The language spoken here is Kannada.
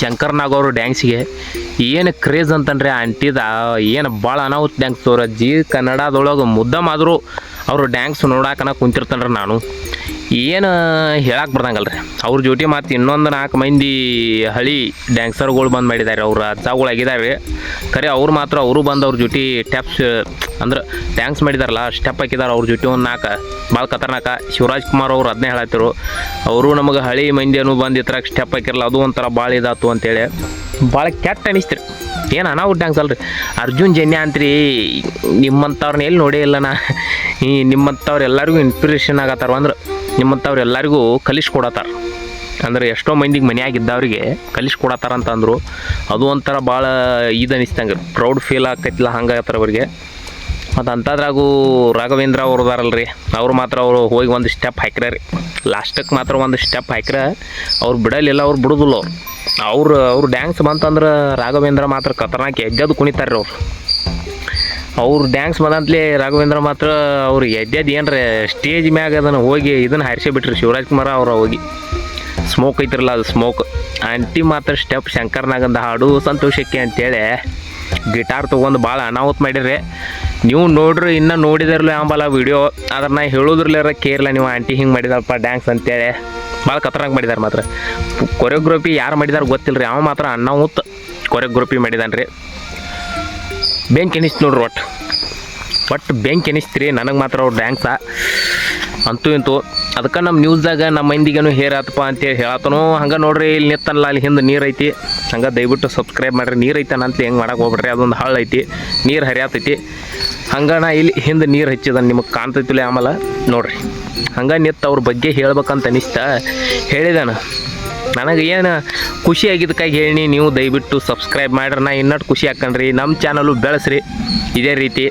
ಶಂಕರ್ ನಾಗ್ ಅವರು ಡ್ಯಾನ್ಸಿಗೆ, ಏನು ಕ್ರೇಜ್ ಅಂತಂದ್ರೆ ಆಂಟಿದ? ಏನು ಭಾಳ ಅನಾಹುತ ಡ್ಯಾನ್ಸ್ ತೋರ. ಜಿ ಕನ್ನಡದೊಳಗೆ ಮುದ್ದಮಾದರೂ ಅವರು ಡ್ಯಾನ್ಸ್ ನೋಡಾಕನ ಕುಂತಿರ್ತಾನ್ರಿ ನಾನು. ಏನು ಹೇಳಕ್ಕೆ ಬರ್ದಂಗಲ್ರಿ. ಅವ್ರ ಜೊತೆ ಮತ್ತು ಇನ್ನೊಂದು ನಾಲ್ಕು ಮಂದಿ ಹಳಿ ಡ್ಯಾನ್ಸರ್ಗಳು ಬಂದು ಮಾಡಿದ್ದಾರೆ ಅವ್ರ ಅಜ್ಜಗಳು ಆಗಿದ್ದಾರೆ ಖರೆ ಅವ್ರು ಮಾತ್ರ ಅವರು ಬಂದು ಅವ್ರ ಜೊತೆ ಟ್ಯಾಪ್ಸ್ ಅಂದ್ರೆ ಡ್ಯಾನ್ಸ್ ಮಾಡಿದಾರಲ್ಲ ಸ್ಟೆಪ್ ಹಾಕಿದಾರೆ ಅವ್ರ ಜೊತೆ ಒಂದು ನಾಲ್ಕು ಭಾಳ ಖತರ್ನಾಕ. ಶಿವರಾಜ್ ಕುಮಾರ್ ಅವ್ರು ಅದನ್ನೇ ಹೇಳತ್ತಿರು ಅವರು ನಮಗೆ ಹಳಿ ಮಂದಿಯನ್ನು ಬಂದು ಈ ಸ್ಟೆಪ್ ಹಾಕಿರಲ್ಲ ಅದು ಒಂಥರ ಭಾಳ ಇದಾತು ಅಂತೇಳಿ. ಭಾಳ ಕೆಟ್ಟ ಅನಿಸ್ತಿರಿ. ಏನು ಅನಾಹುತ ಡ್ಯಾನ್ಸ್ ಅಲ್ರಿ. ಅರ್ಜುನ್ ಜನ್ಯ ಅಂತ್ರಿ ನಿಮ್ಮಂಥವ್ರನ್ನ ಎಲ್ಲಿ ನೋಡೇ ಇಲ್ಲ ನಾ. ಈ ನಿಮ್ಮಂಥವ್ರು ಎಲ್ಲರಿಗೂ ಇನ್ಸ್ಪಿರೇಷನ್ ಆಗತ್ತಾರ ಅಂದ್ರೆ ನಿಮ್ಮಂಥವ್ರು ಎಲ್ಲರಿಗೂ ಕಲಿಸ್ಕೊಡತ್ತಾರ ಅಂದರೆ ಎಷ್ಟೋ ಮಂದಿಗೆ ಮನ್ಯಾಗಿದ್ದವ್ರಿಗೆ ಕಲಿಸ್ಕೊಡತ್ತಾರ ಅಂತಂದರು ಅದು ಒಂಥರ ಭಾಳ ಇದು ಅನಿಸ್ತಂಗೆ ಪ್ರೌಡ್ ಫೀಲ್ ಆಗ್ತೈತಿಲ್ಲ ಹಂಗಾಗತ್ತಾರ ಅವ್ರಿಗೆ. ಮತ್ತು ಅಂಥದ್ರಾಗೂ ರಾಘವೇಂದ್ರ ಅವ್ರು ಅದಾರಲ್ರಿ, ಅವ್ರು ಮಾತ್ರ ಅವರು ಹೋಗಿ ಒಂದು ಸ್ಟೆಪ್ ಹಾಕ್ರ ರೀ. ಲಾಸ್ಟಕ್ಕೆ ಮಾತ್ರ ಒಂದು ಸ್ಟೆಪ್ ಹಾಕ್ರೆ ಅವ್ರು ಬಿಡಲಿಲ್ಲ ಅವ್ರು ಬಿಡೋದಿಲ್ಲ ಅವ್ರು. ಅವ್ರು ಡ್ಯಾನ್ಸ್ ಬಂತಂದ್ರೆ ರಾಘವೇಂದ್ರ ಮಾತ್ರ ಖತರ್ನಾಕ್ ಎಜ್ಜದು ಕುಣಿತಾರೆ ಅವ್ರು. ಅವ್ರು ಡ್ಯಾನ್ಸ್ ಬಂದಂತಲೇ ರಾಘವೇಂದ್ರ ಮಾತ್ರ ಅವ್ರು ಎದ್ದೆದ್ದು ಏನರ ಸ್ಟೇಜ್ ಮ್ಯಾಗ ಅದನ್ನು ಹೋಗಿ ಇದನ್ನು ಹಾರಿಸಿ ಬಿಟ್ರಿ ಶಿವರಾಜ್ ಕುಮಾರ ಅವ್ರ ಹೋಗಿ. ಸ್ಮೋಕ್ ಐತಿರಲ್ಲ ಅದು ಸ್ಮೋಕ್ ಆಂಟಿ ಮಾತ್ರ ಸ್ಟೆಪ್ ಶಂಕರ್ನಾಗಂದ ಹಾಡು ಸಂತೋಷಕ್ಕೆ ಅಂತೇಳಿ ಗಿಟಾರ್ ತೊಗೊಂಡು ಭಾಳ ಅನಾಹುತ ಮಾಡಿರಿ ನೀವು ನೋಡ್ರಿ, ಇನ್ನೂ ನೋಡಿದಿರಲ್ಲ ಅಂಬಲ್ಲ ವಿಡಿಯೋ ಅದ್ರ ನಾ ಹೇಳೋದ್ರಲ್ಲಾರ ಕೇರ್ಲ ನೀವು ಆಂಟಿ ಹಿಂಗೆ ಮಾಡಿದಾರಪ್ಪ ಡ್ಯಾನ್ಸ್ ಅಂತೇಳಿ. ಭಾಳ ಖತರ್ನಾಕ್ ಮಾಡಿದಾರೆ ಮಾತ್ರ. ಕೊರಿಯೋಗ್ರಫಿ ಯಾರು ಮಾಡಿದಾರೆ ಗೊತ್ತಿಲ್ಲ ರೀ ಅವ ಮಾತ್ರ ಅನಾಹುತ ಕೊರಿಯೋಗ್ರಫಿ ಮಾಡಿದಾನೆ ರೀ ಬೆಂಕಿ ಎನಿಸ್ತು ನೋಡ್ರಿ ಒಟ್ಟು. ಒಟ್ಟು ಬೆಂಕಿ ಎನಿಸ್ತೀರಿ ನನಗೆ ಮಾತ್ರ ಅವ್ರು ಡ್ಯಾನ್ಸ ಅಂತೂ ಇಂತೂ, ಅದಕ್ಕೆ ನಮ್ಮ ನ್ಯೂಸ್ದಾಗ ನಮ್ಮ ಮಂದಿಗೇನು ಹೇರಾತಪ್ಪ ಅಂತೇಳಿ ಹೇಳತ್ತನು ಹಂಗೆ ನೋಡ್ರಿ ಇಲ್ಲಿ ನಿತ್ತಲ್ಲ ಅಲ್ಲಿ ಹಿಂದೆ ನೀರು ಐತಿ. ಹಂಗೆ ದಯವಿಟ್ಟು ಸಬ್ಸ್ಕ್ರೈಬ್ ಮಾಡಿರಿ. ನೀರು ಐತನ ಅಂತ ಹೆಂಗೆ ಮಾಡಕ್ಕೆ ಹೋಗ್ಬೇಡ್ರಿ ಅದೊಂದು ಹಾಳು ಐತಿ. ನೀರು ಹರಿಯಾತೈತಿ. ಹಂಗೆ ನಾ ಇಲ್ಲಿ ಹಿಂದೆ ನೀರು ಹಚ್ಚಿದ ನಿಮಗೆ ಕಾಣ್ತೈತಿಲ್ಲ ಆಮೇಲೆ ನೋಡ್ರಿ. ಹಂಗೆ ನಿತ್ತು ಅವ್ರ ಬಗ್ಗೆ ಹೇಳ್ಬೇಕಂತ ಅನಿಸ್ತಾ ಹೇಳಿದಾನ. ನನಗೆ ಏನು ಖುಷಿ ಆಗಿದ್ದಕ್ಕಾಗಿ ಹೇಳಿ ನೀವು ದಯವಿಟ್ಟು ಸಬ್ಸ್ಕ್ರೈಬ್ ಮಾಡ್ರಿ. ನಾ ಇನ್ನಷ್ಟು ಖುಷಿ ಹಾಕಣ್ರಿ. ನಮ್ಮ ಚಾನಲು ಬೆಳೆಸ್ರಿ. ಇದೇ ರೀತಿ.